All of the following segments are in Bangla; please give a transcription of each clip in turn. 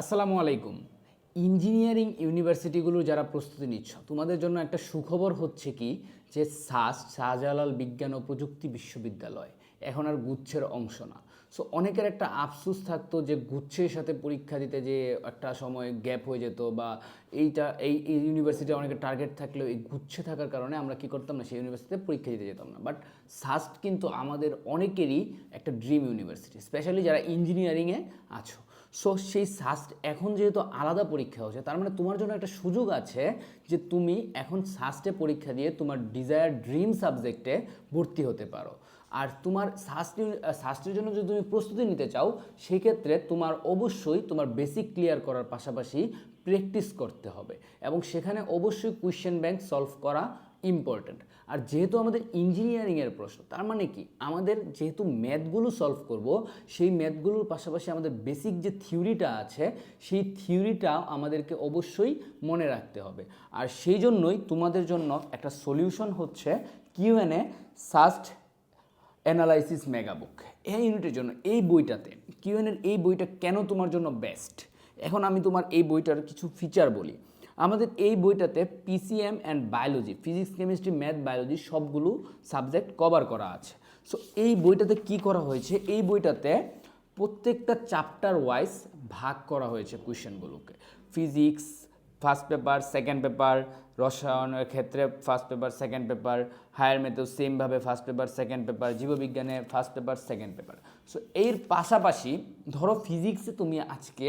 আসসালামু আলাইকুম। ইঞ্জিনিয়ারিং ইউনিভার্সিটিগুলো যারা প্রস্তুতি নিচ্ছ, তোমাদের জন্য একটা সুখবর হচ্ছে কি যে সাস শাহজালাল বিজ্ঞান ও প্রযুক্তি বিশ্ববিদ্যালয় এখন আর গুচ্ছের অংশ না। সো অনেকের একটা আফসোস থাকতো যে গুচ্ছের সাথে পরীক্ষা দিতে যে একটা সময় গ্যাপ হয়ে যেত বা এইটা, এই ইউনিভার্সিটি অনেকের টার্গেট থাকলেও এই গুচ্ছে থাকার কারণে আমরা কি করতাম না, সেই ইউনিভার্সিটিতে পরীক্ষা দিতে যেতাম না। বাট সাস্ট কিন্তু আমাদের অনেকেরই একটা ড্রিম ইউনিভার্সিটি স্পেশালি যারা ইঞ্জিনিয়ারিংয়ে আছো। সো সেই সাস্ট এখন যেহেতু আলাদা পরীক্ষা হচ্ছে, তার মানে তোমার জন্য একটা সুযোগ আছে যে তুমি এখন সাস্টে পরীক্ষা দিয়ে তোমার ডিজায়ার ড্রিম সাবজেক্টে ভর্তি হতে পারো। আর তোমার শাস্ত্রী শাস্ত্রের জন্য যদি তুমি প্রস্তুতি নিতে চাও, সেক্ষেত্রে তোমার অবশ্যই তোমার বেসিক ক্লিয়ার করার পাশাপাশি প্র্যাকটিস করতে হবে। এবং সেখানে অবশ্যই কোয়েশ্চেন ব্যাংক সলভ করা ইম্পর্ট্যান্ট আর যেহেতু আমাদের ইঞ্জিনিয়ারিংয়ের প্রশ্ন, তার মানে কি? আমাদের যেহেতু ম্যাথগুলো সলভ করব, সেই ম্যাথগুলোর পাশাপাশি আমাদের বেসিক যে থিওরিটা আছে, সেই থিওরিটা আমাদেরকে অবশ্যই মনে রাখতে হবে। আর সেই জন্যই তোমাদের জন্য একটা সলিউশন হচ্ছে কিউএনএ সাস্ট অ্যানালাইসিস মেগাবুক এই ইউনিটের জন্য, এই বইটাতে কিউএনের এই বইটা কেন তোমার জন্য বেস্ট এখন আমি তোমার এই বইটার কিছু ফিচার বলি। আমাদের এই বইটাতে PCM and biology physics chemistry math biology সবগুলো সাবজেক্ট কভার করা আছে। সো এই বইটাতে কি করা হয়েছে? এই বইটাতে প্রত্যেকটা চ্যাপ্টার ওয়াইজ ভাগ করা হয়েছে কোয়েশনগুলোকে physics first paper, second paper, রসায়নের ক্ষেত্রে first paper, second paper, higher ম্যাথেও সেমভাবে first paper, second paper, জীববিজ্ঞানে first paper, second paper. So এর পাশাপাশি ধরো ফিজিক্সে তুমি আজকে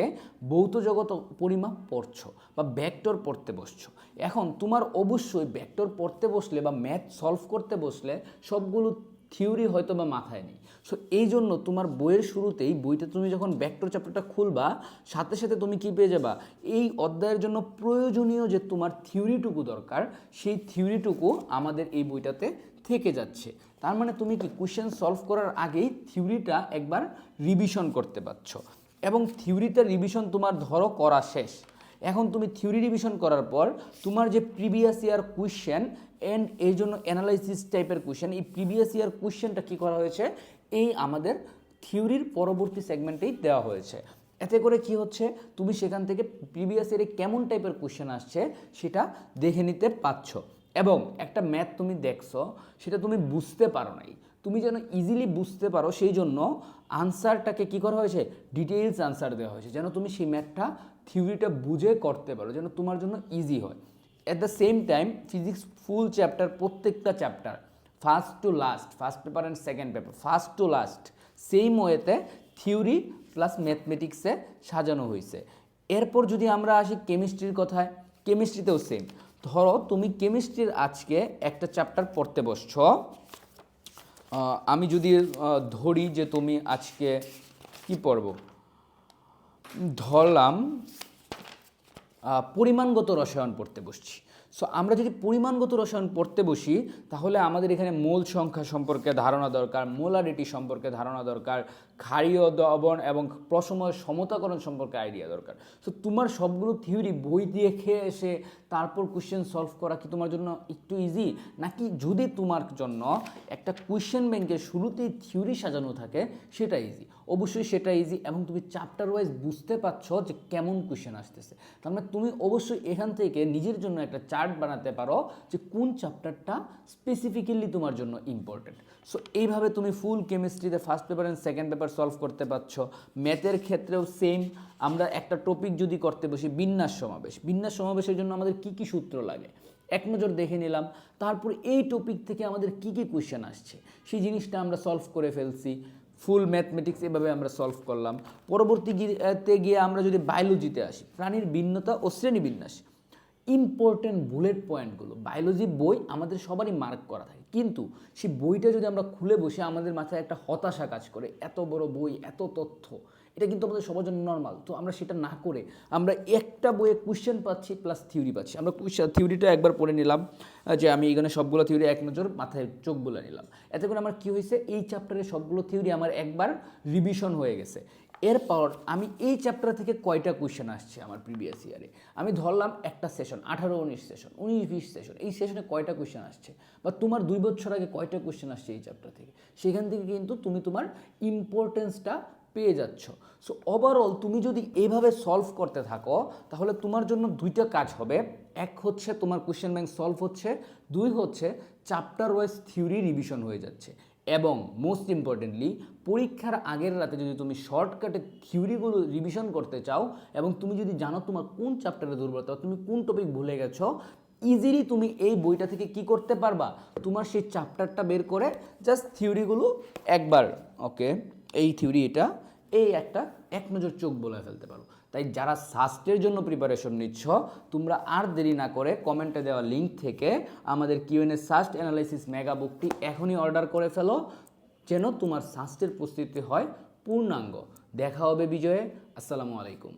ভৌত জগৎ পরিমাপ পড়ছো বা ব্যাক্টর পড়তে বসছো। এখন তোমার অবশ্যই ব্যাক্টর পড়তে বসলে বা ম্যাথ সলভ করতে বসলে সবগুলো থিওরি হয়তো বা মাথায় নেই। সো এই জন্য তোমার বইয়ের শুরুতেই বইটা তুমি যখন ব্যাক্টর চ্যাপ্টারটা খুলবা, সাথে সাথে তুমি কি পেয়ে যাবা? এই অধ্যায়ের জন্য প্রয়োজনীয় যে তোমার থিওরিটুকু দরকার, সেই থিওরিটুকু আমাদের এই বইটাতে থেকে যাচ্ছে। তার মানে তুমি কি কোশ্চেন সলভ করার আগেই থিওরিটা একবার রিভিশন করতে পারছ। এবং থিওরিটা রিভিশন তোমার ধরো করা শেষ। এখন তুমি থিওরি রিভিশন করার পর তোমার যে প্রিভিয়াস ইয়ার কোয়েশ্চেন অ্যান্ড এই জন্য অ্যানালাইসিস টাইপের কোয়েশ্চেন এই প্রিভিয়াস ইয়ার কোয়েশ্চেনটা কী করা হয়েছে? এই আমাদের থিওরির পরবর্তী সেগমেন্টেই দেওয়া হয়েছে। এতে করে কি হচ্ছে? তুমি সেখান থেকে প্রিভিয়াস ইয়ারে কেমন টাইপের কোয়েশ্চেন আসছে সেটা দেখে নিতে পাচ্ছ এবং একটা ম্যাথ তুমি দেখছ, সেটা তুমি বুঝতে পারো নাই। তুমি যেন ইজিলি বুঝতে পারো, সেই জন্য আনসারটাকে কী করা হয়েছে? ডিটেইলস আনসার দেওয়া হয়েছে। যেন তুমি সেই ম্যাথটা থিওরিটা বুঝে করতে পারো যেন তোমার জন্য ইজি হয়। At the same time physics full chapter প্রত্যেকটা chapter first to last first paper and second paper first to last same ওয়েতে থিওরি প্লাস ম্যাথমেটিক্সে সাজানো হয়েছে এরপর যদি আমরা আসি কেমিস্ট্রির কথায় কেমিস্ট্রিতেও সেম ধরো তুমি কেমিস্ট্রির আজকে একটা চ্যাপ্টার পড়তে বসছো আমি যদি ধরি যে তুমি আজকে কি পড়ব? ধরলাম পরিমাণগত রসায়ন পড়তে বসছি। সো আমরা যদি পরিমাণগত রসায়ন পড়তে বসি, তাহলে আমাদের এখানে মোল সংখ্যা সম্পর্কে ধারণা দরকার, মোলারিটি সম্পর্কে ধারণা দরকার, ক্ষারীয় দবন এবং প্রসময় সমতাকরণ সম্পর্কে আইডিয়া দরকার। সো তোমার সবগুলো থিওরি বই দিয়ে খেয়ে এসে তারপর কোশ্চেন সলভ করা কি তোমার জন্য একটু ইজি নাকি যদি তোমার জন্য একটা কোয়েশ্চেন ব্যাংকের শুরুতেই থিওরি সাজানো থাকে, সেটা ইজি অবশ্যই সেটা ইজি এবং তুমি চ্যাপ্টার ওয়াইজ বুঝতে পারছ যে কেমন কোয়েশ্চেন আসতেছে। তার মানে তুমি অবশ্যই এখান থেকে নিজের জন্য একটা চার্ট বানাতে পারো যে কোন চ্যাপ্টারটা স্পেসিফিক্যালি তোমার জন্য ইম্পর্টেন্ট সো এইভাবে তুমি full কেমিস্ট্রিতে first paper and second paper solve করতে পারছ। ম্যাথের ক্ষেত্রেও সেম আমরা একটা টপিক যদি করতে বসি, বিন্যাস সমাবেশ। বিন্যাস সমাবেশের জন্য আমাদের কি কি সূত্র লাগে? এক নজর দেখে নিলাম। তারপর এই টপিক থেকে আমাদের কি কি কোয়েশ্চেন আসছে? সেই জিনিসটা আমরা সলভ করে ফেলছি। ফুল ম্যাথমেটিক্স এভাবে আমরা সলভ করলাম। পরবর্তী গিয়ে আমরা যদি বায়োলজিতে আসি, প্রাণীর ভিন্নতা ও শ্রেণীবিন্যাস। ইম্পর্টেন্ট বুলেট পয়েন্টগুলো বায়োলজি বই আমাদের সবারই মার্ক করা থাকে। কিন্তু সেই বইটা যদি আমরা খুলে বসে আমাদের মাথায় একটা হতাশা কাজ করে, এত বড় বই, এত তথ্য, এটা কিন্তু আমাদের সবার জন্য নর্মাল তো আমরা সেটা না করে আমরা একটা বইয়ে কোশ্চেন পাচ্ছি প্লাস থিওরি পাচ্ছি। আমরা থিওরিটা একবার পড়ে নিলাম যে আমি এখানে সবগুলো থিওরি এক নজর মাথায় চোখ বলে নিলাম। এতে করে আমার কী হয়েছে? এই চ্যাপ্টারের সবগুলো থিওরি আমার একবার রিভিশন হয়ে গেছে। এরপর আমি এই চ্যাপ্টার থেকে কয়টা কোয়েশ্চেন আসছে আমার প্রিভিয়াস ইয়ারে আমি ধরলাম একটা সেশন আঠারো উনিশ সেশন উনিশ বিশ সেশন এই সেশনে কয়টা কোয়েশ্চেন আসছে? বা তোমার দুই বছর আগে কয়টা কোয়েশ্চেন আসছে এই চ্যাপ্টার থেকে? সেখান থেকে কিন্তু তুমি তোমার ইম্পর্টেন্সটা পেয়ে যাচ্ছ। সো ওভারঅল তুমি যদি এইভাবে সলভ করতে থাকো, তাহলে তোমার জন্য দুইটা কাজ হবে। এক হচ্ছে তোমার কোশ্চেন ব্যাংক সলভ হচ্ছে, দুই হচ্ছে চ্যাপ্টার ওয়াইজ থিওরি রিভিশন হয়ে যাচ্ছে। এবং মোস্ট ইম্পর্টেন্টলি পরীক্ষার আগের রাতে যদি তুমি শর্টকাটে থিওরিগুলো রিভিশন করতে চাও এবং তুমি যদি জানো তোমার কোন চ্যাপ্টারে দুর্বলতা তুমি কোন টপিক ভুলে গেছো ইজিলি তুমি এই বইটা থেকে কি করতে পারবা? তোমার সেই চ্যাপ্টারটা বের করে জাস্ট থিওরিগুলো একবার ওকে এই থিওরি এটা, এই একটা এক নজর চোখ বলে ফেলতে পারো। তাই যারা সাস্টের জন্য প্রিপারেশন নিচ্ছ, তোমরা আর দেরি না করে কমেন্টে দেওয়া লিঙ্ক থেকে আমাদের কিউএনএ সাস্ট অ্যানালাইসিস মেগা বুকটি এখনই অর্ডার করে ফেলো, যেন তোমার সাস্টের প্রস্তুতি হয় পূর্ণাঙ্গ। দেখা হবে বিজয়ে। আসসালামু আলাইকুম।